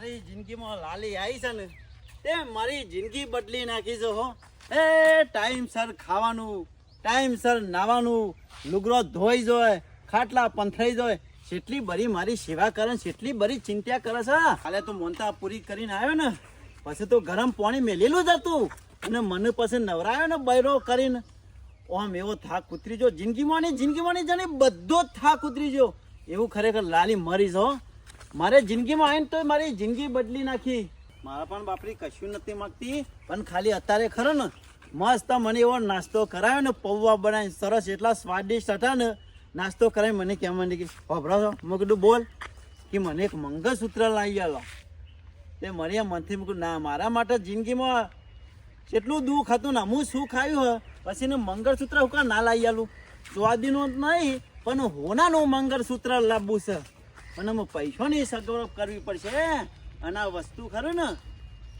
મારી જિંદગીમાં લાલી આવી છે ને, તે મારી જિંદગી બદલી નાખી છે હો. એ ટાઈમસર ખાવાનું ટાઈમસર નાવાનું, લુગડો ધોઈ જોય, ખાટલા પંથરાઈ જોય. જેટલી બરી મારી સેવા કરે જેટલી બરી ચિંતા કરે છે. કાલે તો મોનતા પૂરી કરીને આવ્યો ને, પછી તો ગરમ પાણી મેલેલું જ હતું. અને મને પછી નવરાયો ને બૈરો કરીને. ઓમ એવો થાક ઉતરી જો જિંદગીમાં ને જિંદગીમાં ને જાણે બધો થાક ઉતરી જો એવું ખરેખર લાલી મરી છો મારે જિંદગીમાં આવીને તો મારી જિંદગી બદલી નાખી. મારા પણ બાપરી કશું નથી માગતી, પણ ખાલી અત્યારે ખરો ને, મસ્ત મને એવો નાસ્તો કરાવ્યો ને, પૌવા બનાવીને સરસ એટલા સ્વાદિષ્ટ હતા ને, નાસ્તો કરાવી મને કેમ માંડી કે છો? મેં કીધું, બોલ. કે મને એક મંગળસૂત્ર લાવી આલો. તે મને મનથી મૂક્યું ના, મારા માટે જિંદગીમાં કેટલું દુઃખ હતું ને હું સુખ આવ્યું હોય પછી એને મંગળસૂત્ર હું ના લાવી આલું? સ્વાદીનું નહીં, પણ હોનાનું મંગળસૂત્ર લાવવું છે. અને અમે પૈસોની સગવડ કરવી પડશે અને આ વસ્તુ ખરું ને,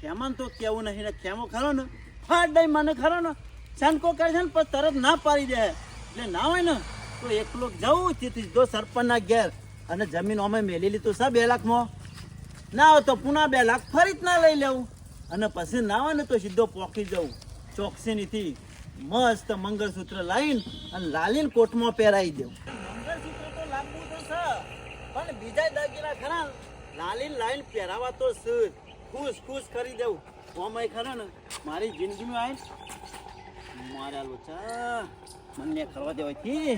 ખેમાન તો કેવું નહીં ને, ખેમો ખરો ને, ફાટ દઈ મને ખરો ને, છનકો કરે છે ને, પણ તરત ના પાડી દે. એટલે ના હોય ને, તો એકલો જવું તેથી જો સરપંચના ઘેર. અને જમીન અમે મેલી લીધું સા બે લાખમાં. ના હોય તો પુના બે લાખ ફરી ના લઈ લેવું. અને પછી ના હોય ને, તો સીધો પોકી જવું. ચોકસીનીથી મસ્ત મંગળસૂત્ર લાવીને અને લાલીને કોટમાં પહેરાવી દેવું મંગળસૂત્ર તો લાવવું તો છે પણ દાગીના ખરા. ને, લાઈન પહેરાવા તો છે. ખુશ ખુશ કરી દેવું ઓમય ખરા ને? મારી જિંદગીમાં આવીને મારા લોચા મને કરવા દેવાથી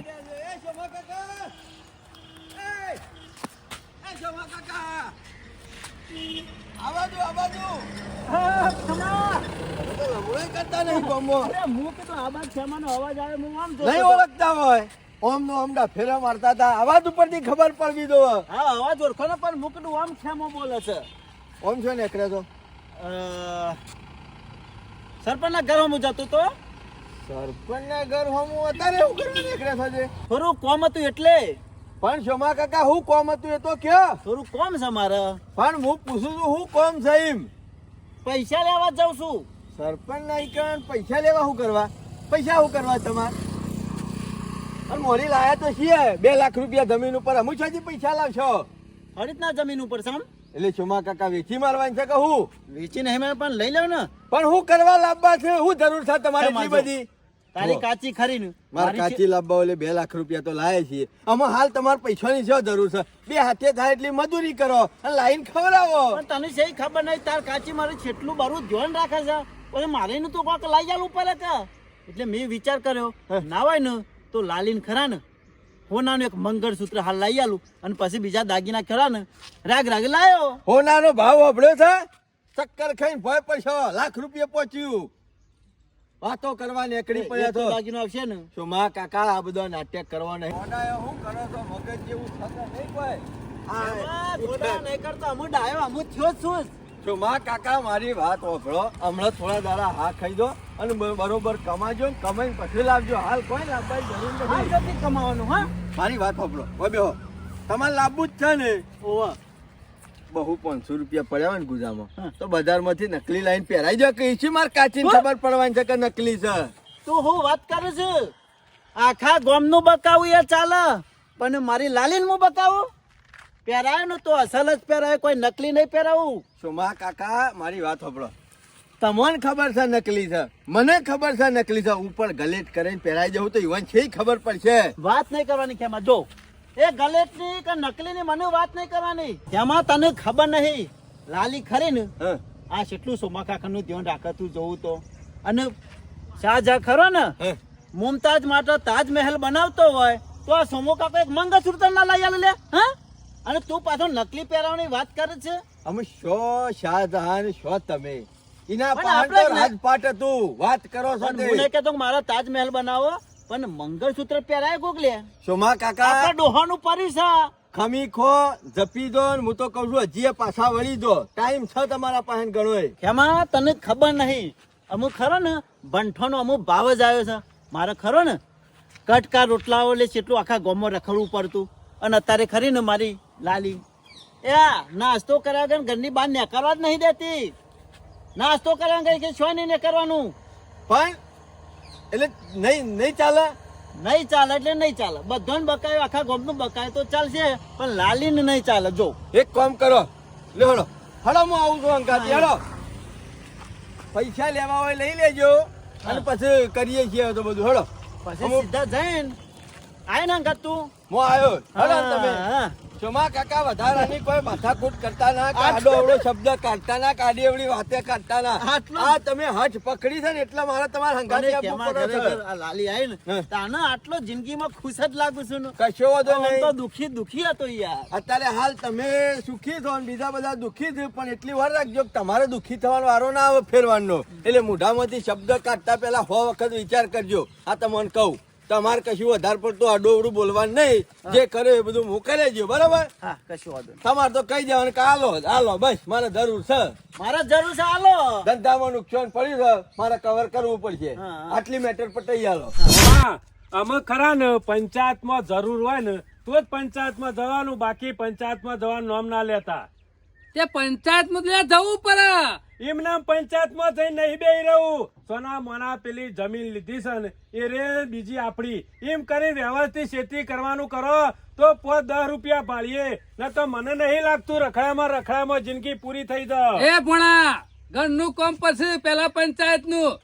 હા, ખમા. કરતા નહીં અરે, હું કીધું આ બાજુ ખેમાનો અવાજ આવે હું આમ નહીં. ઓળખતા હોય. ઓમ નો ઓમડા ફેરા મારતા હતા. અવાજ ઉપરથી ખબર પડવી દો હા અવાજ ઓળખો ને પણ મુકડું આમ ખેમો બોલે છે? ઓમ છો ને એકરે તો સરપંચના ઘર હું જતો તો સરપંચ ના ઘર હોમું અત્યારે એવું કરવા નીકળે છે થોડું કોમ હતું એટલે. પણ શોમા કાકા હું કોમ હતું એ તો કયો? થોડું કોમ છે મારે. પણ હું પૂછું છું હું કોમ છે એમ? પૈસા લેવા જાઉં છું. સરપંચ ના પૈસા લેવા શું કરવા? પૈસા શું કરવા તમારે? અને મોરી લાયા તો છીએ. બે લાખ રૂપિયા જમીન ઉપર. અમુક છોજી પૈસા લાવશો? હરિતના જમીન ઉપર છે એટલે શોમા કાકા વેચી મારવાની છે કે હું? વેચી નહીં મેં પણ લઈ લેવ ને. પણ હું કરવા લાવવા છે? હું જરૂર છે તમારે બધી? તારી કાચી ખરી ને મારે કાચી લાવવા એટલે બે લાખ રૂપિયા તો લાયા છીએ. આમાં હાલ તમારે પૈસાની શું જરૂર છે? બે હાથે થાય એટલી મજૂરી કરો અને લાઈન ખવડાવો. તને સહી ખબર નહીં તાર કાચી મારે છેટલું બારું ધ્યાન રાખે છે. પછી મારે નું તો કોક લઈ જાવું ઉપર એટલે મેં વિચાર કર્યો ના હોય ને તો લાલીન ખરા ને હોનાનું એક મંગળસૂત્ર હાલ લઈ આલું અને પછી બીજા દાગીના ખરા ને રાગ રાગ લાયો. હોનાનો ભાવ અભળ્યો છે? ચક્કર ખાઈને ભય પૈસા લાખ રૂપિયા પહોંચ્યું. વાતો કરવા નીકળી પડ્યા તો. દાગીનો આવશે ને. શું માં કાકા આ બધો નાટક કરવા નહીં હું કરો તો મગજ જેવું થશે નહીં કોઈ? આ હોના નહીં કરતા અમુ ડાયો અમુ થયો છું જ. માં કાકા મારી વાત ઓફળો હમણાં થોડા દાડા હા ખાઈ દો અને બરોબર કમાજો ને કમાઈને પછી લાવજો. હાલ કોઈ લાવવાની જરૂર નથી. નથી કમાવાનું હા? મારી વાત સાંભળો હવે બેહો. તમારે લાવવું જ છે ને? ઓવા. બહુ પાંચસો રૂપિયા પડ્યા હોય ને ગુજામાં. તો બજારમાંથી નકલી લાઈન પહેરાઈ જાય કે છે માર કાચી? ખબર પડવાની છે કે નકલી છે? તો હું વાત કરું છું. આખા ગોમનું બતાવું એ ચાલે. પણ મારી લાલીન હું બકાવું? પહેરાય ને તો અસલ જ પહેરાય કોઈ નકલી નહીં પહેરાવું. સોમા કાકા મારી વાત સાંભળો. તમને ખબર છે નકલી છે? મને ખબર છે નકલી છે. ઉપર ગલેટ કરીને પહેરાઈ જવું તો ઈવન છે ખબર પડશે. વાત નહીં કરવાની ખેમા. જો એ ગલેટની કે નકલીની મને વાત નહીં કરવાની. એમાં તને ખબર નહીં. લાલી ખરી ને? આ કેટલું સોમા કાકાનું ધ્યાન રાખે તું જોવું તો. અને શાહજહા ખરો ને. મુમતાજ માટે તાજમહેલ બનાવતો હોય તો આ સોમો કાકો એક મંગળસૂત્ર ના લઈ આલે લે હા? અને તું પાછો નકલી પહેરાવાની વાત કરે છે? અમે શો શાહજહાન શો તમે? ઇના પાંડર આપણે તો વાત કરો છો તે. હું નહીં કહેતો મારા તાજમહેલ બનાવો પણ મંગળસૂત્ર પહેરાય કોક લે સોમા કાકા? આપણા ડોહાનું પરિસા ખમી ખો જપી દો ને હું તો કહું છું હજી પાછા વળી દો. ટાઈમ છે તમારા પાસે ગણો એમાં તને ખબર નહીં. અમુક ખરો ને બંઠોનો અમુક ભાવ જ આવ્યો છે. મારે ખરો ને કટકા રોટલાઓ લે એટલું આખા ગોમો રખડવું પડતું. અને અત્યારે ખરી ને મારી. લાલી. એ નાસ્તો કર્યા વગર ઘરની બહાર નીકળવા જ નહીં દેતી. નાસ્તો કર્યા વગર કે છો નહીં કરવાનું? પણ એટલે નહીં નહીં ચાલે? નહીં ચાલે એટલે નહીં ચાલે. બધાને બકાય આખા ગામનું બકાય તો ચાલશે પણ લાલીને નહીં ચાલે. જો. એક કામ કરો. લે હળો હડો હું આવું છું અંકાથી હડો. પૈસા લેવા હોય લઈ લેજો. અને પછી કરીએ છીએ તો બધું. હડો. પછી સીધા જઈને આય ને અંગત તું. હું આવ્યો હડો તમે. હા. ચોમા કાકા વધારાની કોઈ માથાકૂટ કરતા ના આડો અવળો શબ્દ કાઢતા ના કાઢી એવડી વાતે કાઢતા ના. આ તમે હજ પકડી છે ને એટલે મારે તમારા આ લાલી આવી ને. તાને આટલો જિંદગીમાં ખુશ જ લાગુ છું કશો વધો નહીં તો દુખી દુખી હતો યાર. અત્યારે હાલ તમે સુખી છો ને બીજા બધા દુખી છે પણ એટલી વાર રાખજો તમારે દુખી થવાનો વારો ના આવે ફેરવાનો એટલે મોઢામાંથી શબ્દ કાઢતા પહેલા હો વખત વિચાર કરજો. આ તમને કહું. તમારે કશું વધારે પડતું આડોવડું બોલવાનું નહીં. જે કરે એ બધું હું કરે જો બરાબર? હા કશું વાંધો તમારે તો કહી દેવાનું કે હાલો હાલો બસ મારે જરૂર છે. મારે જરૂર છે હાલો. ધંધામાં નુકસાન પડ્યું છે મારે કવર કરવું પડશે. આટલી મેટર પટાઈ આલો હા. અમે ખરા ને પંચાયતમાં જરૂર હોય ને તો જ પંચાયતમાં જવાનું બાકી પંચાયતમાં જવાનું નામ ના લેતા. તે પંચાયતમાં જવું પડે. એમના પંચાયતમાં જઈ નહીં બે રહું. સોના મોના પેલી જમીન લીધી છે ને, એ રે બીજી આપણી. એમ કરી વ્યવસ્થિત ખેતી કરવાનું કરો, તો પોત દસ રૂપિયા ભાળીએ. ન તો મને નહીં લાગતું, રખડામાં રખડામાં જિંદગી પૂરી થઈ જાય એ ભણા, ઘરનું કોમ પછી પેલા પંચાયતનું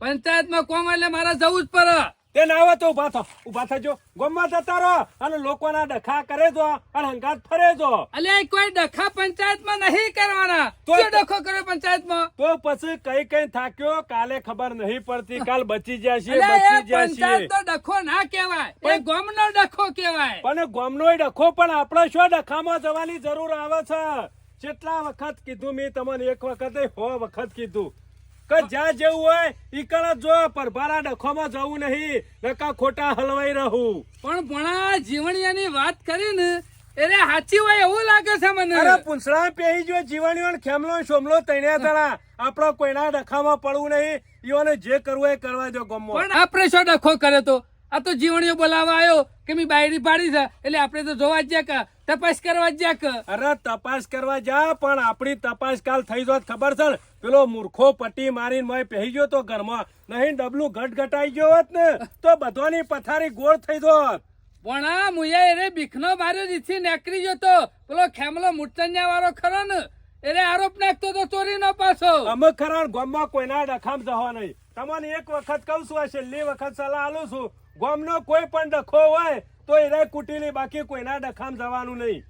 પંચાયતમાં કોમ એટલે મારે જવું જ પડે. તે ના આવે તો ઊભા થા. ઊભા થજો. ગમમાં જતા રહો. અને લોકોના ડખા કરે જો અને હંગાત ફરે જો. અલે કોઈ ડખા પંચાયતમાં નહીં કરવાના. તો- ડખો કર્યો પંચાયતમાં? તો પછી કઈ કઈ થાક્યો? કાલે ખબર નહીં પડતી. કાલ બચી જશે બચી જશે. પંચાયત તો ડખો ના કહેવાય. એ ગામનો ડખો કહેવાય. પણ ગોમનો ડખો પણ આપણે શું ડખામાં જવાની જરૂર આવે છે? કેટલા વખત કીધું મેં તમને? એક વખત હો વખત કીધું. કે જ્યાં જેવું હોય ઈ કણ જ જો પરભારા ડખોમાં જવું નહીં નકા ખોટા હલવાઈ રહું. પણ ભણા જીવણિયાની વાત કરી ને એટલે સાચી હોય એવું લાગે છે મને. અરે પૂંછડા પેહી જો જીવાણીઓ ને ખેમલો ને સોમલો તૈણ્યા તારા આપણો કોઈના ડખામાં પડવું નહીં ઈઓને જે કરવું એ કરવા દો ગમો. પણ આપણે શું ડખો કરે તો. આ તો જીવણીઓ બોલાવવા આવ્યો કે મેં બાયરી પાડી છે. એટલે આપણે તો જોવા જ કા તપાસ કરવા જ કા. અરે તપાસ કરવા જા પણ આપણી તપાસ કાલ થઈ જોત ખબર છે પેલો મૂર્ખો પટ્ટી મારીને મય પહેરી ગયો તો ઘરમાં. નહીં ડબલું ઘટ ઘટાઈ ગયો હોત ને તો બધાની પથારી ગોળ થઈ જોત. પણ આ મુયા એને બીખનો માર્યો જીથી નેકરી ગયો તો. પેલો ખેમલો મુટચંજા વાળો ખરો ને? એને આરોપ નાખતો તો ચોરી નો પાછો. અમે ખરા ગોમમાં કોઈના ડખામ જવા નહીં. તમને એક વખત કહું છું આ છેલ્લી વખત સલાહ આલું છું. ગામનો કોઈ પણ ડખો હોય તો એને કુટીલી બાકી કોઈના ડખામ જવાનું નહીં.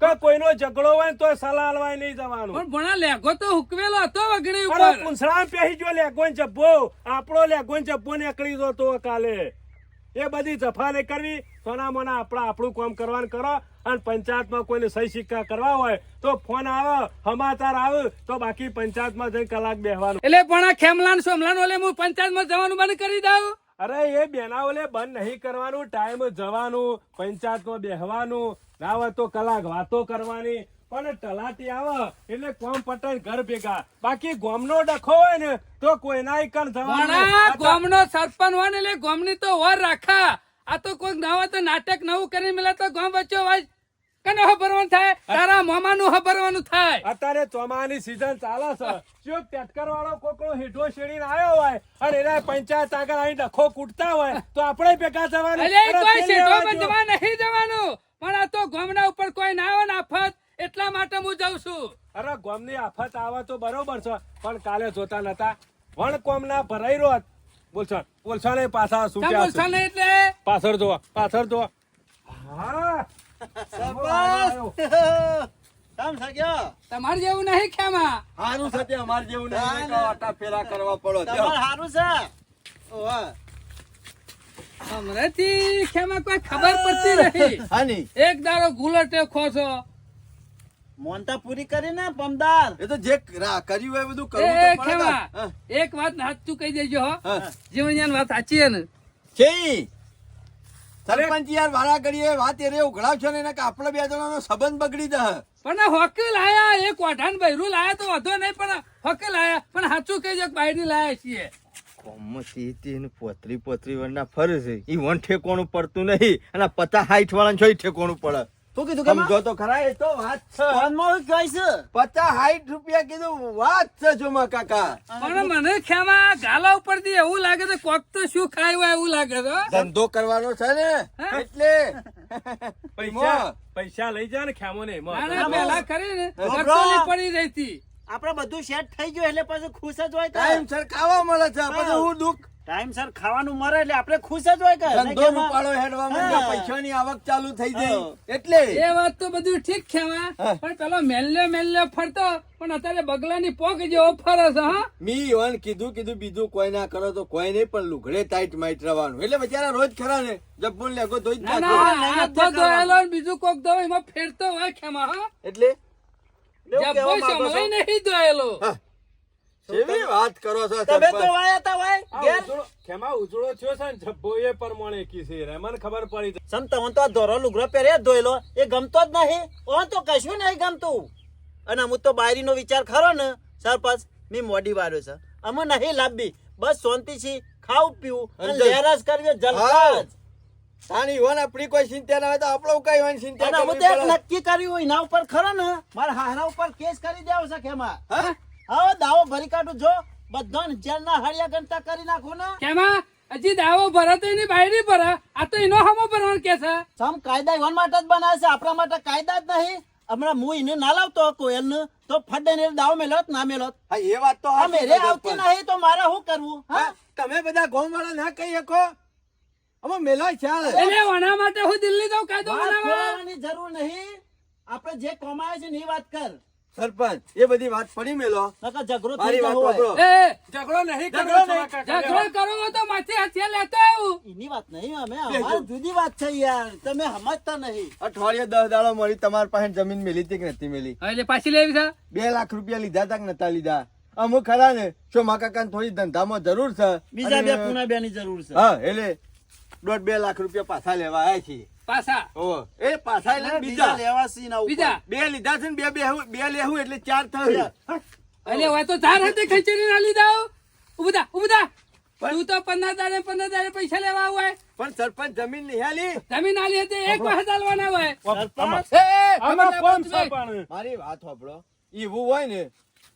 કે કોઈનો ઝઘડો હોય તો સલાહ આલવાય નહીં જવાનું. પણ ભણા લેગો તો હુકવેલો હતો વગડી ઉપર. પૂંછડા પેહી જો લેગોન જબ્બો. આપણો લેગોન જબ્બો નીકળી દો તો કાલે. એ બધી જફા નહીં કરવી. સોના મોના આપણા આપણું કામ કરવાનું કરો. અને પંચાયતમાં કોઈને સહી સિક્કા કરવા હોય તો ફોન આવે સમાચાર આવે તો બાકી પંચાયતમાં જઈને કલાક બેહવાનું. એટલે પણ આ ખેમલાન સોમલાન ઓલે હું પંચાયતમાં જવાનું બંધ કરી દઉં? અરે એ બેનાઓલે બંધ નહીં કરવાનું ટાઈમ જવાનું પંચાયતમાં બેહવાનું ના હોય તો કલાક વાતો કરવાની. પણ તલાટી આવે એટલે કોમ પટાઈ ઘર ભેગા. બાકી ગોમનો ડખો હોય ને તો કોઈના કણ જવાનું. ગોમનો સરપંચ હોય ને એટલે ગોમની તો વર રાખા. આ તો કોઈક નવો હોય તો નાટક નવું કરી મેલે તો ગામ વચ્ચે વાજ કને હબરવાનું થાય? તારા મામાનું હબરવાનું થાય. અત્યારે ચોમાની સીઝન ચાલે છે. જો ટેટકર વાળો કોકડો હેઠો શેડીને આવ્યો હોય અને એના પંચાયત આગળ આવી ડખો કૂટતા હોય તો આપણે ભેગા અલે અરે કોઈ જો. જવા નહીં જવાનું. પણ આ તો ગામના ઉપર કોઈ ના આવે ને આફત એટલા માટે હું જાઉં છું. અરે ગામની આફત આવે તો બરોબર છે પણ કાલે જોતા નતા. વણ કોમના ભરાઈ રોત બોલશો બોલશો પાછા છૂટ્યા બોલશો એટલે? પાછળ જોવા પાછળ જોવા. હા. સરપંચ કામ થાક્યો તમારે જેવું નહીં ખેમા. સારું છે તે અમારે જેવું નહીં. કે ફેરા કરવા પડો. તમારે સારું છે. ઓહો. હમણાંથી ખેમા કોઈ ખબર પડતી નહીં હાની એક દાડો ગુલટે ખોસો. મોનતા પૂરી કરી ને પમદાર એ તો જે કર્યું હોય એ બધું એ કરવું એ હા. એક વાત સાચું કહી દેજો હો. હા. જીવણિયાની વાત સાચી છે ને. છે સરપંચ યાર વાળા કરીએ વાત એરે ઉઘડાવ છો ને એના કે આપણે બે જણાનો સંબંધ બગડી દે પણ હોકે લાયા એક વાઢાન બૈરું લાયા તો વધો નહીં પણ હોકે લાયા પણ સાચું કહેજો કે બાયડી લાયા છીએ. કોમથી પોતરી પોતરી વરના ફરે છે. ઈ વન ઠેકોણું પડતું નહીં અને પચાસ હાઈઠ વાળા છો ઠેકોણું પડે. શું કીધું કે સમજો તો ખરા એ તો વાત છે. ફોનમાં કહે છે પચાસ હાઈઠ રૂપિયા કીધું વાત છે જોમા કાકા. પણ મને ખેમા ગાલા ઉપરથી એવું લાગે છે કોક તો શું ખાય હોય એવું લાગે છે ધંધો કરવાનો છે ને એટલે. પૈસા પૈસા લઈ જા ને ખેમો ને પેલા કરી ને. પડી રહી હતી આપડે બધું સેટ થઈ ગયું એટલે પછી ખુશ જ હોય ટાઈમ સર ખાવા મળે છે પછી હું દુઃખ ટાઈમ સર ખાવાનું મળે એટલે આપણે ખુશ જ હોય કે ધંધો ઉપાડો હેડવા માંડ્યો પૈસાની આવક ચાલુ થઈ જાય એટલે? એ વાત તો બધું ઠીક છે. પણ પેલો મેલ્યો મેલ્યો ફરતો પણ અત્યારે બગલાની પોક જેવો ફરે છે હા. મી યોન કીધું કીધું બીજું કોઈ ના કરો તો કોઈ નહીં પણ લુગડે ટાઈટ માઈટ રહેવાનું. એટલે બચારા રોજ ખરા ને જબ્બુન લેગો ધોઈ જ ના ધોયેલો બીજું કોક ધોવે એમાં ફેરતો હોય ખેમાં હા. એટલે? જબ્બો સમય નહીં ધોયેલો. હા. કેવી વાત કરો છો તમે તો વાયા તા વાય ઘેર ઉજળો- છો ઉજળો થયો છે ને જબ્બો એ પ્રમાણે કી રે. મને ખબર પડી છે. સમ તમને તો ધોરો લુગરો પહેરે ધોઈલો એ ગમતો જ નહીં ઓન તો કશું નહીં ગમતું અને હું તો બાયરીનો વિચાર ખરો ને સરપંચ મેં મોડી વાળ્યો છે અમે નહીં લાંબી બસ શાંતિથી ખાવું પીવું અને. લહેરાશ કરવી. જલસા તાની હોન આપણી કોઈ ચિંતા ના હોય તો આપણો કઈ હોય ચિંતા ના પડે. નક્કી કર્યું હોય એના ઉપર ખરો ને મારા હારા ઉપર કેસ કરી દેવો છે કેમાં હા? હવે દાવો ભરી કાઢું જો બધાને જેલના હળિયા ગણતા કરી નાખો ને. કેમાં? હજી દાવો ભરે તો એની બાયડી ભરે. આ તો એનો હમો ભરવાનું કે છે? સમ કાયદા ઈવન માટે જ બનાવે છે. આપણા માટે કાયદા જ નહીં. હમણાં હું એને ના લાવતો કોયલને તો ફડે ને દાવ મેલો ના મેલો હા એ વાત તો આ સાચી મેરે આવતી નહીં તો મારે શું કરવું? હા? હા, તમે બધા ગામ વાળા ના કહી શકો? અમે મેલા ચાલ એટલે વણા માટે હું દિલ્હી જાઉં કાયદો વાત બનાવવા ખોલાવવાની જરૂર નહીં. આપણે જે કમાય છે ને એ વાત કર. સરપંચ એ બધી વાત પડી મેલો. નકર ઝઘડો થઈ જવો વાત હોય સાંભળો. એ ઝઘડો નહીં ઝઘડો નહીં. કાકા, કાકા. ઝઘડો કરવો તો માથે હાથિયા લેતો આવું. એની વાત નહીં અમે અમારી જુદી વાત છે યાર. તમે સમજતા નહીં. અઠવાડિયે દસ દાડો મળી તમારી પાસે જમીન મેલી હતી કે નથી મેલી? એટલે પાછી લેવી છે? બે લાખ રૂપિયા લીધા તા કે નતા લીધા? અમુક ખરા ને શું માકાકા થોડી ધંધામાં જરૂર છે બીજા બે પૂના બે ની જરૂર છે. હા એટલે દોઢ બે લાખ રૂપિયા પાછા લેવા આવ્યા છીએ. પાછા. ઓહો. એ પાસા એટલે બીજા. લેવા સી ના બીજા. બે લીધા છે ને બે બે બે લેવું એટલે ચાર થયું. એટલે હોય તો ચાર હતી ખીચડી ના લીધા આવું. ઉભું થા. તું તો પંદર દાડે પંદર દાડે પૈસા લેવા હોય પણ સરપંચ જમીન નિહાલી જમીન હાલી હતી એક વખત ચાલવાના હોય? મારી વાત સાંભળો. એવું હોય ને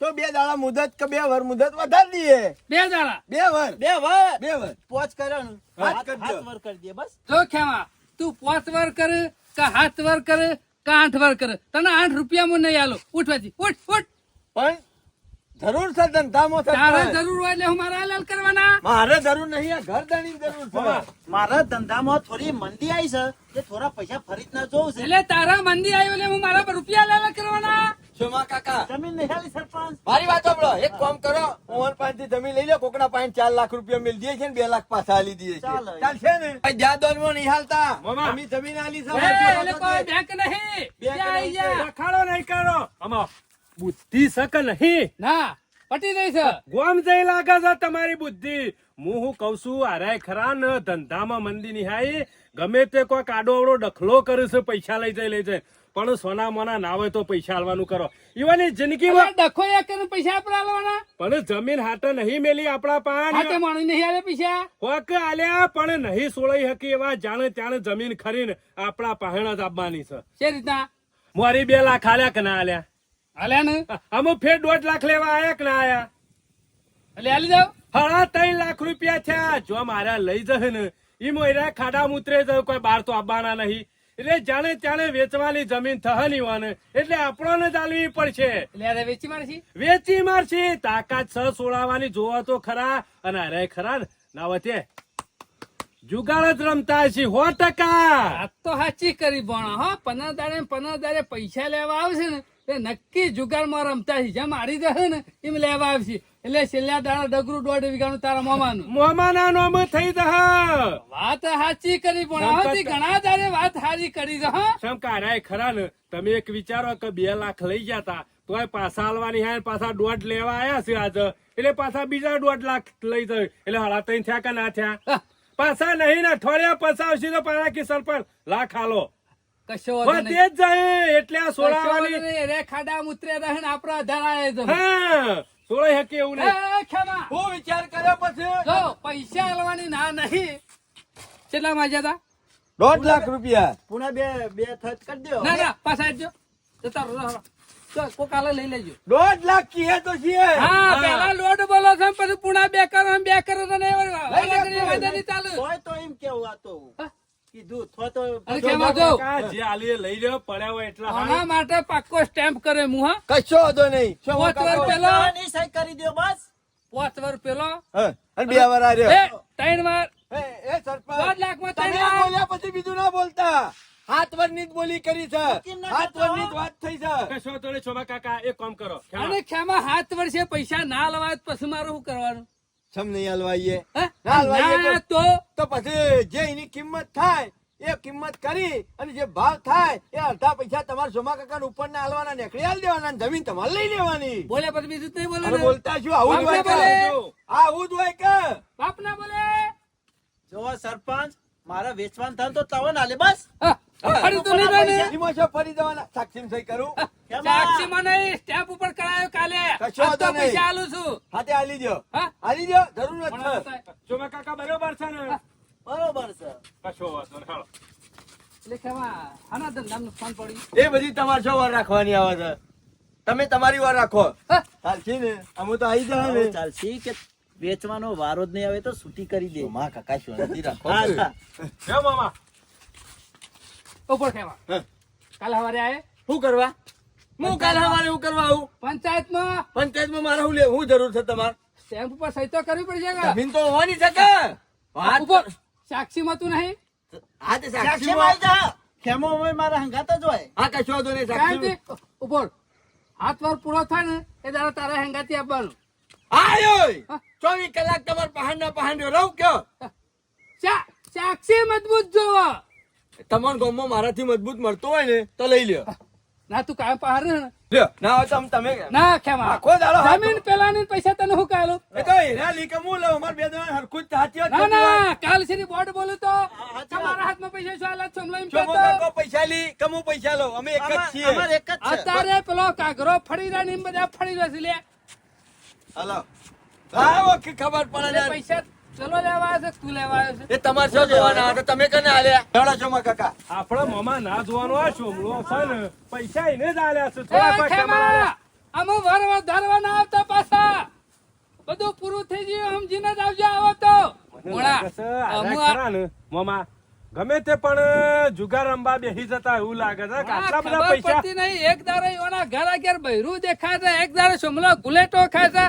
તો બે દાડા મુદત કે બે વર મુદત વધારી દઈએ. બે દાડા. બે વર. બે વર. બે વર. પોચ કરો ને. હાથ હાથ. હાથ વર કરી દે બસ. તો ખેમા તું પોત વાર કરે કે હાથ વાર કરે કે આઠ વાર કરે. તને આઠ રૂપિયામાં નહીં આલો. ઉઠવાથી ઉઠ ઉઠ. પણ જરૂર છે ધંધામાં તારે જરૂર હોય એટલે હું મારા હાલ કરવાના? મારે જરૂર નહીં આ ઘર દાણી જરૂર છે. મારા ધંધામાં થોડી મંદી આવી છે કે થોડા પૈસા ફરી ના જોઉં છે. એટલે તારા મંદી આવ્યો એટલે હું મારા પર રૂપિયા લાલ કરવાના? શોમા કાકા જમીન નિહાળી સરપંચ. મારી વાત સાંભળો એક કામ કરો મોહન પાંચ જમીન લઈ લો કોકના પાંચ ચાર લાખ રૂપિયા મિલ દઈએ છે ને બે લાખ પાછા આલી દઈએ છે. ચાલશે ને? ભાઈ જાદોનમાં નહીં હાલતા. મામા. જમીન આલી છે એ, એટલે કોઈ બેંક નહીં. બેંક ત્યાં આઈ નહીં. જા. રખાડો નહીં કરો. આમાં બુદ્ધિ સક નહીં. ના પટી રહી છે ગોમ જઈ લાગે છે તમારી બુદ્ધિ. હું હું કઉ છું આરાય ખરા ને ધંધામાં મંદી નિહાઈ ગમે તે કોઈ કાડોવડો ડખલો કરે છે પૈસા લઈ જાય લઈ જાય. પણ સોના મોના ના હોય તો પૈસા આલવાનું કરો. ઈવાની જિંદગીમાં ડખો એક પૈસા આપણે પણ જમીન હાટે નહીં મેલી આપણા પાન. માણસ નહીં આલે પૈસા. હોક આલ્યા પણ નહીં સોળાઈ હકી એવા જાણે ત્યાં જમીન ખરીને આપણા પહેણ જ આપવાની છે રીતના? મારી બે લાખ આલ્યા કે ના આલ્યા? આલ્યા ને? અમુક ફેર દોઢ લાખ લેવા આયા કે ના આયા? એટલે આલી જાવ હળા ત્રણ લાખ રૂપિયા થયા. જો મારા લઈ જશે ને ઈ મોયરા ખાડા મુતરે જ કોઈ બાર તો આવવાના નહીં. એટલે જાણે ત્યારે વેચવાની જમીન થહની વાને. એટલે આપણને જ આલવી પડશે. એટલે વેચી મારશી? વેચી મારશી. તાકાત સહ સોળાવાની જોવો તો ખરા. અને અરે ખરા ને. વચ્ચે જુગાડ જ રમતા છે હો ટકા. આ તો સાચી કરી ભણો હો. પંદર દાડે પંદર દાડે પૈસા લેવા આવશે ને તે નક્કી જુગાડમાં રમતા છે જેમ હારી જશે ને એમ લેવા આવશે. એટલે છેલ્લા દાડા ડગરું દોઢ વીઘાનું તારા મોમાનું. મોમાના નોમ થઈ દહ વાત સાચી કરી પણ ઘણા દાડે વાત સારી કરી દહ હા ખરા ને. તમે એક વિચારો કે બે લાખ લઈ ગયા તા તોય પાછા આલવાની હા પાછા દોઢ લેવા આયા છે આજ. એટલે પાછા બીજા દોઢ લાખ લઈ જાય એટલે હળા તઈ થયા કે ના થયા? પાછા નહીં ને થોડ્યા પાછા આવશે તો પાછા કે પર લાખ હાલો એટલે આ સોળાવાની ખાડા મુતરે રહે આપડા આપણા હા. સોળાઈ હકે એવું નહીં. હું વિચાર કર્યો પછી. જો પૈસા આલવાની ના નહીં. કેટલા માજ્યા હતા દોઢ લાખ રૂપિયા. પુણે બે બે થત કરી દો ના ના પાછા આવજો જતા રહો, રહો. જો, લઈ લેજો. દોઢ લાખ કીએ તો છીએ. હા પેલા લોટ બોલો છો પછી પુણા બે કરો બે કરો તો નહીં ચાલુ. તો એમ કેવું આ તો. કીધું. થો તો અને કેમ હતો કાકા, જે આલી લઈ લ્યો પડ્યા હોય એટલા આના માટે પાક્કો સ્ટેમ્પ કરે હું હા? કશો વાંધો નહીં. પાંચ વાર પેલો? ની સહી કરી દ્યો બસ. પાંચ વાર પેલો? અને બે વાર આ રહ્યો. ત્રણ વાર. એ, એ સરપંચ, દોઢ લાખમાં ત્રણ બોલ્યા પછી બીજું ના બોલતા. હાથ વરની જ બોલી કરી છે. હાથ વરની જ વાત થઈ છે. કશો તો નહીં, કાકા એક કામ કરો. અને ખેમાં હાથ વર્ષે પૈસા ના લવાય તો પછી મારું શું કરવાનું? છમ નહીં હલવાઈએ ના તો- તો? તો પછી જે એની કિંમત થાય એ કિંમત કરી અને જે ભાવ થાય એ અડધા પૈસા તમારા સોમા કાકા ઉપર ના હાલવાના નીકળી હાલ દેવાના જમીન તમારે લઈ લેવાની. બોલે પછી બીજું નહીં બોલે બોલતા શું? આવું જ હોય કે આવું જ હોય કે બાપ ના બોલે. જો સરપંચ મારા વેચવાન થાય તો તવન ના બસ. હા, ફરી તો નહીં રહે ને. એમાં શું ફરી દેવાના સાક્ષી સહી કરું? કેમ? સાક્ષીમાં નહીં, ઉપર કરાયો કાલે. કશો તો પૈસા આલું છું. હાથે હાલી દો હા? હાલી જરૂર નથી આ શોભા કાકા બરોબર છે ને? બરોબર છે. કશો વાંધો નહીં, હાલો. એટલે ખેમાં આના ધંધામાં નુકસાન પડ્યું. એ બધી તમારે શું વાર રાખવાની આવે છે? તમે તમારી વાર રાખો. ચાલશી ને? અમે તો આવી જાય ને. ચાલશે કે વેચવાનો વારો જ નહીં આવે તો છૂટી કરી દે. માં કાકા શું નથી રાખો. હા. મામા. ઉપર ખેમાં કાલ સવારે આવે શું કરવા? હું કાલે સવારે શું કરવા આવું? પંચાયતમાં? પંચાયતમાં મારે હું લે હું જરૂર છે તમારે? સ્ટેમ્પ ઉપર સહી તો કરવી પડશે કે? જમીન તો હોવાની છે કે? વાત ઉપર સાક્ષીમાં તું નહીં. હા તે સાક્ષી માં આવી જા. ખેમો હોય મારા હંગાતા જ હોય. હા કશો વાંધો નહીં સાક્ષી ઉપર હાથ વાર પૂરો થાય ને એ દાડા તારા હેંગાથી આપવાનું. આયો ચોવીસ કલાક તમારે પહાડ ના પહાડ રહું કયો સાક્ષી મજબૂત જોવો. તમારા ગામમાં મારાથી મજબૂત મળતો હોય ને તો લઈ લ્યો. ના તું કામ પહાર ને. ના હોય તો તમે ના ખેમા આખો દાડો હાથ- જમીન પેલાની પૈસા તને હું કાલું એ તો હીરા લીકે હું લઉં અમારે બે જણા હરખું જ સાચી ના ના કાલ શ્રી બોર્ડ બોલું તો તમારા હાથમાં પૈસા શું આલા છોમલો એમ ચોમો કાકો પૈસા લી કે પૈસા લઉં. અમે એક જ છીએ. અમાર એક જ છે. અત્યારે પેલો કાગરો ફરી રહ્યા ને બધા ફરી રહ્યા છે લે. હાલો. હા ઓકે ખબર પડે. પૈસા ચલો લેવા છે તું લેવા છે. એ તમારે શું જોવાના હતા? તમે કને હાલ્યા હેડો ચોમા કાકા. આપણા મામા ના જોવાનો આ શોમલો છે ને પૈસા એને જ આલ્યા છે થોડા પૈસા ખેમા આમાં વર વર ધરવા ના આવતા પાછા. બધું પૂરું થઈ ગયું સમજીને જ આવજો આવો તો. મને મોળા, લાગે છે આ અમુ રહ્યા ખરા ને, મામા. ગમે તે પણ જુગાર રમવા બેસી જતા એવું લાગે છે. આટલા બધા પૈસા નહીં એક દારો એવાના ઘર આગળ બૈરું દેખાય છે એક દારો સોમલો ગુલેટો ખાય છે.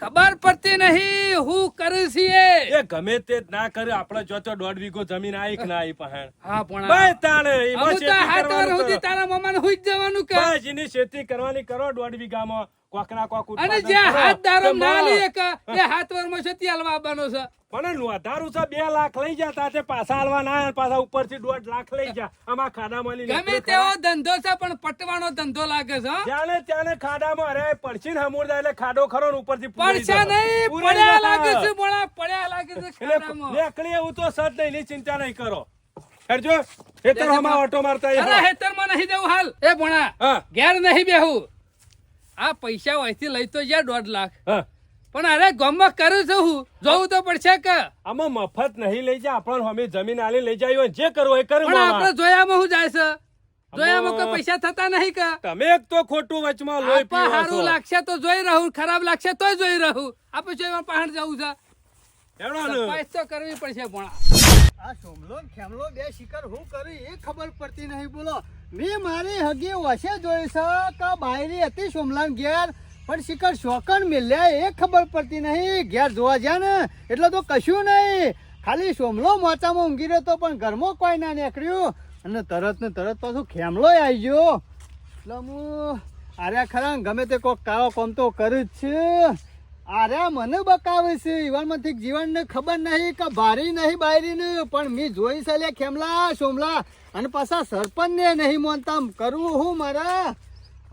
ખબર પડતી નહીં હું કરું છીએ એ. ગમે તે ના કરે આપણે જો તો દોઢ વીઘો જમીન આઈ કે ના આઈ પહેણ. હા પણ બસ તાણે એમાં ખેતી કરવાનું. તારા મામાને હુઈ જવાનું કે. બસ એની ખેતી કરવાની કરો દોઢ વીઘામાં. કોક ના કોક અને જે હાથ દારો ના લઈએ કે એ હાથ વારમાં છે ત્યાં હલવા છે? પણ લોધારું છે બે લાખ લઈ જા તાતે પાછા હાલવા ના પાછા ઉપરથી દોઢ લાખ લઈ જા આમાં ખાડામાં લઈને ગમે તેવો ધંધો છે પણ પટવાનો ધંધો લાગે છે જાણે ત્યાંને ખાડામાં અરે પડશે ને હમુરદા એટલે ખાડો ખરો ને ઉપરથી થી પડશે નહીં પડ્યા લાગે છે બોળા પડ્યા લાગે છે ખાડામાં. નીકળી એવું તો સજ નહીં ની ચિંતા નહીં કરો. હેરજો હેતર હમા ઓટો મારતા અરે હેતર હેતરમાં નહીં જવું હાલ. એ ભણા ઘેર નહીં બેહું. આ પૈસા અહીંથી લઈ તો જા દોઢ લાખ. પણ અરે ગમક કરું છું હું. જોવું તો પડશે કે. આમાં મફત નહીં લઈ જા આપણને અમે જમીન આલી લઈ જાય જે કરવું એ કરવું પણ આપણે જોયામાં હું જાય છે? જોયામાં કોઈ પૈસા થતા નહીં કે? તમે એક તો ખોટું વચમાં લોહી પીવો સારું લાગશે તો જોઈ રહું ખરાબ લાગશે તોય જોઈ રહું. આપણે જોઈ પહાડ જવું છે. ને. તો કરવી પડશે ભણા. આ સોમલો ખેમલો બે શિકાર હું કરી એ ખબર પડતી નહીં. બોલો, મેં મારી હગી વસે જોઈ છે કે બાયરી હતી સોમલાન ઘેર, પણ શિકાર શોકણ મિલ્યા એ ખબર પડતી નહીં. ઘેર જોવા જ્યાં ને, એટલે તો કશું નહીં. ખાલી સોમલો મોચામાં ઊંઘી રહ્યો તો પણ ઘરમાં કોઈ ના નીકળ્યું. અને તરત ને તરત પાછું ખેમલો આવી ગયો. એટલે હું આર્યા ખરા, ગમે તે કોઈક કાળો કોમ તો કરું જ છે. આર્યા મને બકાવે છે. ઈવાનમાંથી જીવનને ખબર નહીં કે ભારી નહીં બારી ને પણ મી જોઈ લે ખેમલા સોમલા અને પાછા સરપંચ ને નહીં માનતા. કરવું હું મારા.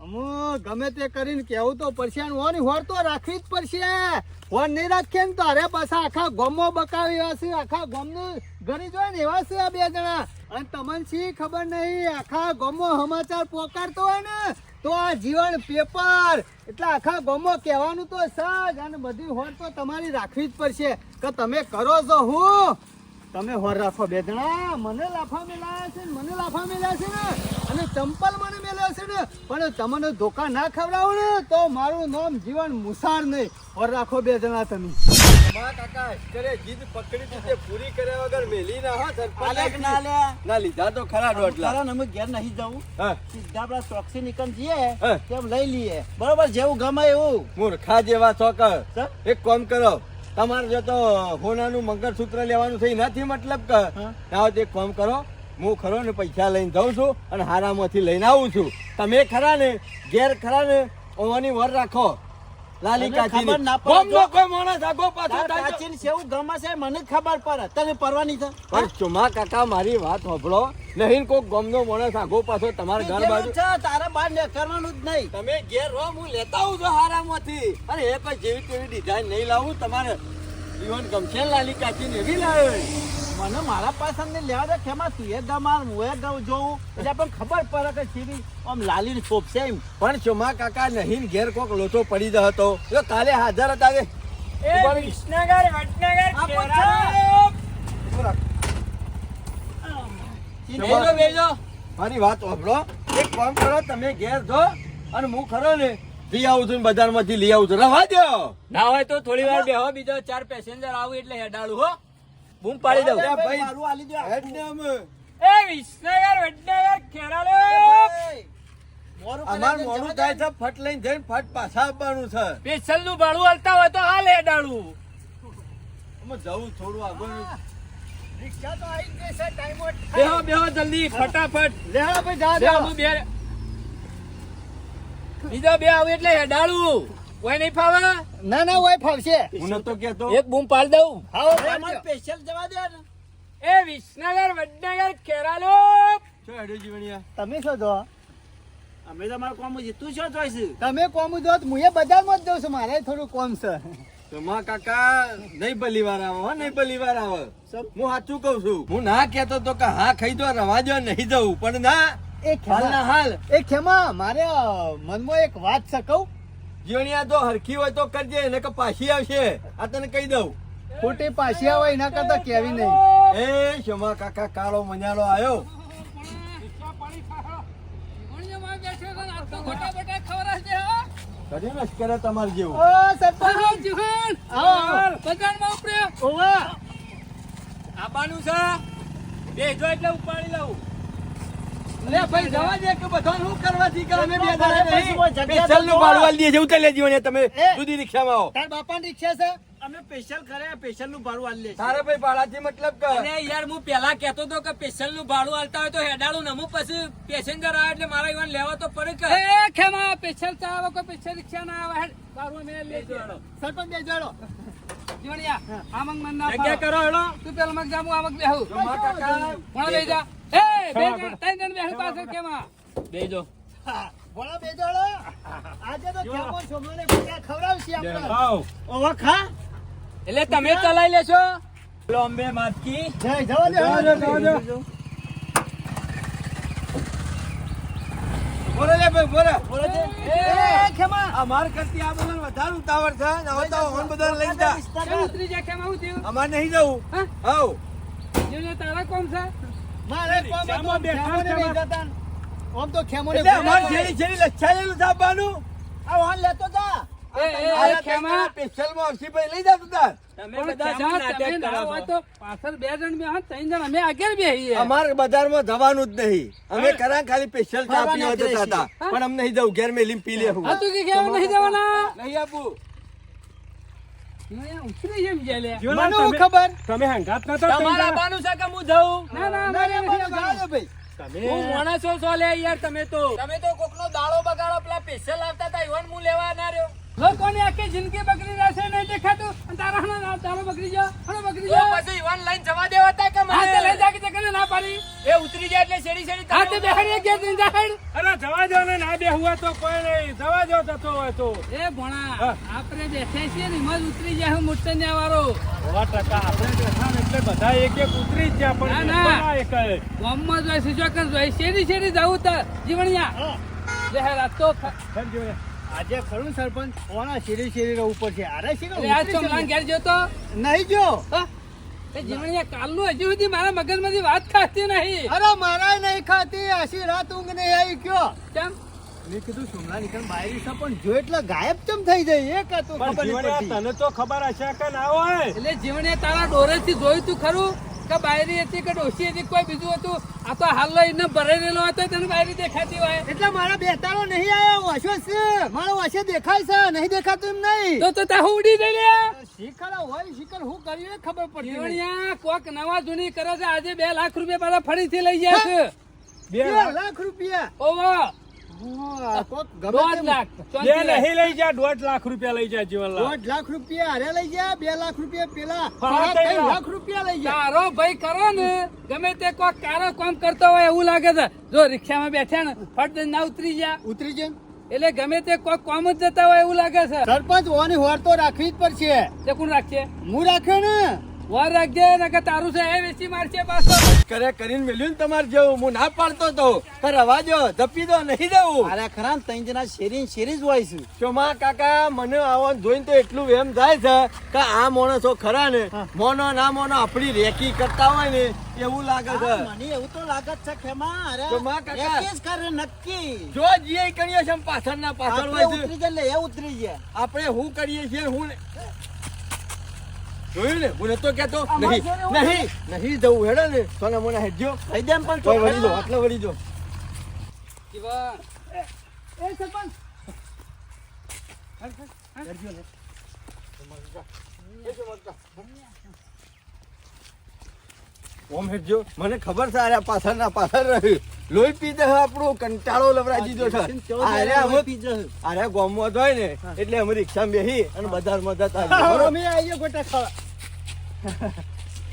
અમુ, ગમે તે કરીને કેવું તો પડશે હોની હોર તો રાખવી જ પડશે. હોર નહીં રાખીએ ને તો અરે પાછા આખા ગોમો બકાવી એવા છે આખા ગોમનું ઘરી જોઈએ ને એવા છે આ બે જણા. અને તમને શી ખબર નહીં, આખા ગોમો સમાચાર પોકારતો હોય ને, તો આ જીવન પેપર. એટલે આખા ગોમો કહેવાનું તો સજ અને બધી હોર તો તમારી રાખવી જ પડશે. કે તમે કરો છો હું? તમે હોર રાખો બે જણા. મને લાફા મેલાયા છે મને લાફા મેલ્યા છે ને. અને ચંપલ મને મેલ્યો છે ને પણ તમને ધોકા ના ખવડાવો ને તો મારું નામ જીવન મુસાર નહીં. ઓર રાખો બે જણા તમે. માં કાકા કરે જીદ પકડી દીધે પૂરી કર્યા વગર મેલી ના હો સરપંચ આલે ના લે. ના લીધા તો ખરા દોઢલા ખરા અમે ઘેર નહીં જાઉં. હા. સીધા આપણા ચોકસી નીકળ જઈએ તેમ લઈ લઈએ. બરોબર જેવું ગમે એવું. મૂર્ખા જેવા ચોકર? એક કોમ કરો તમારે જો તો હોનાનું મંગળસૂત્ર લેવાનું છે નથી મતલબ કે તો એક કોમ કરો હું ખરો ને પૈસા લઈને જાઉં છું અને હારામાંથી લઈને આવું છું. તમે ખરા ને ઘેર ખરા ને ઓવાની વર રાખો. લાલી કાચી ના પડે કોઈ માણસ આગો પાછો થાય તો- સેવું ગમે મને ખબર પડે. તને પરવાની છે? પણ ચુમા કાકા મારી વાત હોભળો નહીં કોક ગમનો માણસ આગો પાછો તમારા ઘર બાજુ. છે તારે બહાર કરવાનું જ નહીં. તમે ઘેર રહો હું લેતા આવું છું હારામાંથી. અને એ કોઈ જેવી તેવી ડિઝાઇન નહીં લાવું. તમારે જીવન ગમશે લાલી કાચી એવી લાવે. મને મારા પાછળ લેવા દે કેમાં તું એ ગમાર હું એ ગઉં જોઉં. એટલે પણ ખબર પડે કે સીધી આમ લાલીને શોપ છે એમ. પણ ચોમા કાકા નહીં ઘેર કોક લોચો પડી જ હતો. જો કાલે હાજર હતા કે? બેજો, બેજો. મારી વાત સાંભળો. એક કામ કરો તમે ઘેર જો અને હું ખરો ને લઈ આવું છું બજારમાંથી લઈ આવું છું. રવા દો ના હોય તો થોડી વાર બેહો બીજો ચાર પેસેન્જર આવું એટલે હેડાળું હો. બૂમ પાડી દઉં. ભાઈ, મારું આલી દો. હેડ અમે. એ વિસનગર વડનગર ખેરાલો. અમાર મોડું થાય છે ફટ લઈને જઈને ફટ પાછા આવવાનું છે. સ્પેશિયલનું ભાડું હાલતા હોય તો હાલ હેડાળું અમે જવું થોડું આગળ. રિક્ષા તો આવી ગઈ છે ટાઈમ ઓટ બેહો બેહો જલ્દી ફટાફટ. લેવા ભાઈ જા બે જા હું બે બીજા બે આવું એટલે હેડાળું. કોઈ નહીં ફાવે? ના ના ઓય ફાવશે. હું તો કેતો એક બૂમ પાડી દઉં. આવો અરે, સ્પેશિયલ જવા દે ને. એ વિસનગર વડનગર ખેરાલો. છો હેડ્યો જીવણિયા. તમે શું જો અમે તો મારું કોમ છે. તું શું જોઈશ તમે કોમ જો તો હું એ બજારમાં જ જઉં છું. મારે થોડું કોમ છે. તમારા કાકા નહીં બલીવાર આવો હો નહીં બલીવાર આવો. હું સાચું કઉ છું. હું ના કેતો તો કે હા ખાઈ દો રવા દો નહીં જવું. પણ ના. એ હાલ ના હાલ. એ ખેમા મારે મનમાં એક વાત છે કહું. જીવણિયા તો હરખી હોય તો કરજે એને કે પાછી આવશે. આ તને કહી દઉં. ખોટી પાછી આવે એના કરતા કેવી નહીં. એ શમા કાકા કાળો મજાલો આવ્યો ને અશ્કરે તમારે જેવું. આબાનું છે. એટલે ઉપાડી લઉં. લે ભાઈ જવા દે કે બધાને શું કરવાથી કે અમે બે તારે દાડા પછી કોઈ નહીં જગ્યા પેશલનું ભાડું આલી દેજે ઉતારી લેજો ને તમે. સુધી રિક્ષામાં આવો. તાર બાપાની રિક્ષા છે? અમે સ્પેશિયલ કરે સ્પેશિયલનું ભાડું આલી લે તારે ભાઈ ભાડાથી મતલબ કે યાર હું પેલા કેતો તો કે સ્પેશિયલનું ભાડું હાલતા હોય તો હેડાળું ને પછી પેસેન્જર આવે એટલે મારા ઈવન લેવા તો પડે કે. એ ખેમા પેશલ ચા આવે કોઈ પેશલ રિક્ષા ના આવે. હેડ. તારું મેં લઈ જવાનો. સરપંચ બે જોડો જીવણિયા, આમંગ મન ના જગ્યા કરો હેડો. તું પેલા મગ જામું આમંગ બેહું. શમા કાકા. કોણ લઈ જા. એ બે જણ ત્રણ જણ બેહું પાછળ ખેમા બેજો ભોળા બે આજે તો ખેમો છોમરાને ભૂખ્યા ખવડાવશે આપણે. ઓવા ખા. એટલે તમે ચલાવી લેશો. લોમ્બે માતકી. જય જવા દે જવા દે, જવા દે. બોલે લે ભાઈ બોલે. બોલે છે. એ ખેમા. અમાર કરતી આ બધાને વધારે ઉતાવળ છે. ને હવે હોન બધા લઈ જા. કેમ ઉતરી જા ખેમા હું થયું અમાર નહીં જવું. હાઉ જેને તારા કોમ છે. મારે કોમ બેઠા ખેમોને લઈ જતા ઓમ આમ તો ખેમોને એટલે અમાર છેડી છેડી લચ્છાયેલું સાબાનું આ વાહન લેતો જા. એ, એ, એ, ખેમા સ્પેશિયલમાં આવશે ભાઈ લઈ જા તું તાર. તમે પણ બધા જા, શેનું નાટક તમે ના કરો હોય છો? તો પાછળ બે જણ બેહો, ત્રણ જણ. અમે આગળ બેહીએ. અમાર બજારમાં જવાનું જ નહીં. અમે કરા ખાલી સ્પેશિયલ ચા પીવા જતા હતા. પણ અમને નહીં જવું ઘેર મેલીને પી લેવું. હા, કે કેમ નહીં જવાના? નહીં આપું. જીવણીયા, ઉતરી જેમ ગયા લે. મને હું ખબર? તમે હંગાત નતો તમારે આવવાનું છે કે હું જઉં? ના, ના, ના, અમારે ના, નથી મને આવવાનું. જવા દો ભાઈ હું માણસો છો લે યાર તમે તો. તમે તો કોકનો દાડો બગાડો પેલા સ્પેશિયલ આવતા હતા ઈવન હું લેવા ના રહ્યો. લોકોની આખી જિંદગી બગડી રહેશે નહીં દેખાતું? અને તારા ના- તારો બગડી જાવ હણો બગડી જાવ પછી ઈવન લાઈન જવા દેવા હતા કે મને? તે લઈ જા કે તે ના પાડી? એ ઉતરી જાય એટલે શેડી શેડી હા તે તમે કે ઘેર જાહેર. અરે જવા દો ને ના બેહુआ તો કોઈ નહીં. જવા દો જતો હોય તો. એ ભણા આપણે બેસે છીએ ને મજ જ ઉતરી જાય મોટરસાઇકલ વાળો. સો ટકા આપણે બેઠા ને એટલે બધા એક એક ઉતરી જ ગયા પણ ના, એકેય. ગામમાં જોઈ સિજોકન જોઈ શેરી શેરી જવું તો જીવણિયા. લહેર તો ને? આજે ખરું સરપંચ? કોના શેરી શેરી ઉપર છે? આરે છે ઘેર જોતો? નહીં જો. જીવણીયા કાલનું હજી સુધી મારા મગજમાંથી વાત ખાતી નહીં. અરે મારા નહીં ખાતી. આશી રાત ઊંઘ નહીં આવી કયો? કેમ? મેં કીધું સોમલા નીકળ બાયરી છે પણ જો એટલે ગાયબ ચમ થઈ જાય? એ કાતો તું ખબર નહીં પડતી તને તો ખબર હશે કે ના હોય? એટલે જીવણીયા તારા ડોરેથી જોયું તું ખરું? કે બાયરી હતી કે ડોસી હતી કોઈ બીજું હતું? આ તો હાલ એને ભરેલો હતો તને બાયરી દેખાતી હોય. એટલે મારા બેતાળો નહીં આયો વાશો છે. મારો વાશે દેખાય છે નહીં દેખાતું એમ નહીં. તો તો તા હું ઉડી જઈ લે શીખર હોય શીખર હું કર્યું ખબર પડતી અહીંયા કોક નવા જૂની કરે છે આજે બે લાખ રૂપિયા પાછા ફરીથી લઈ જાય છે. બે લાખ રૂપિયા. ઓવો દોઢ લાખ બે ચોંતી નહીં લઈ જા દોઢ લાખ રૂપિયા લઈ જા જીવનલાલ. દોઢ લાખ રૂપિયા અરે લઈ જા બે લાખ રૂપિયા પેલા લાખ. રૂપિયા લઈ જા. તારો ભાઈ કરો ને ગમે તે કોક કારો કામ કરતો હોય એવું લાગે છે. જો રિક્ષામાં બેઠા ને ફટ ના ઉતરી જા. ઉતરી જાય એટલે ગમે તે કોક કોમ જ જતા હોય એવું લાગે છે. સરપંચ ઓની હોર તો રાખવી જ પડશે. તે કોણ રાખશે? હું રાખ્યો ને. વાર રાખજે ને તારું છે એ વેચી મારશે પાછો. કરે કરીને મેલ્યું ને તમારે જેવું. હું ના પાડતો તો. કર રવા દો ધપી દો નહીં દઉં અરે ખરા ને ત્રણ જણા શેરી શેરી જ હોય છે. ચોમા કાકા મને આવો જોઈને તો એટલું એમ થાય છે કે આ માણસો ખરા ને મોનો ના મોનો આપણી રેકી કરતા હોય ને એવું લાગે છે. મને એવું તો લાગે છે ખેમા અરે તો માં કાકા. જ કરે નક્કી. જો જે કરીએ છે પાછળ ના પાછળ હોય છે. ઉતરી જાય લે એ ઉતરી જાય આપણે શું કરીએ છીએ હું જોયું ને? હું નતો કેતો નહીં નહીં. નહીં જવું હેડો ને. સોના મોના હેડજો. થઈ જાય પણ તો વળી દો ચોખ્ખા. વળી દો એ સરપંચ. ઓમ હેડજો. મને ખબર છે આરે પાછળ ના પાછળ રહ્યું. લોહી પી દે આપણું. કંટાળો લવરાજી દીધો છે. અરે અમે પી જશે. અરે ગોમમાં હોય ને એટલે અમે રિક્ષામાં બેહી અને બજારમાં જતા બરોબર? આવીએ ગોટા ખાવા.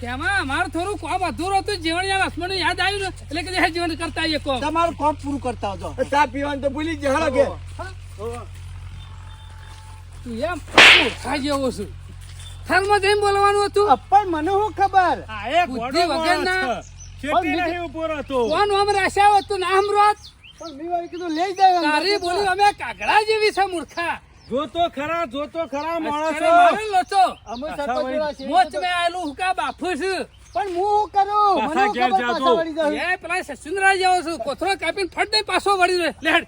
તેમાં અમારું થોડું કોમ અધૂરું હતું જીવણીયા લક્ષ્મણ યાદ આવ્યું એટલે કે હે જીવન કરતા આવીએ કોમ. તમારું કોમ પૂરું કરતા આવજો. ચા પીવાનું તો ભૂલી જ હાલો કે તું એમ મૂર્ખા જેવો છું? થરમાં જઈને બોલવાનું હતું? પણ મને શું ખબર? આ એક બુદ્ધિ વગરના. નહીં. કોણ આમ રાશા હતું નામ રોત પણ મેં કીધું લઈ જાય તારી બોલી અમે કાગડા જેવી છે મૂર્ખા. જોતો ખરા જોતો ખરા માણસો. લોચો. અમે સરપંચ મોચ મે આયેલું હુકા બાફુ છું? પણ હું શું કરું? મને ખબર પાછો વળી જાઉં. એ પેલા સસુંદરા જેવો છું. કોથરો કાપીને ફટ દે પાછો વળી લે હેડ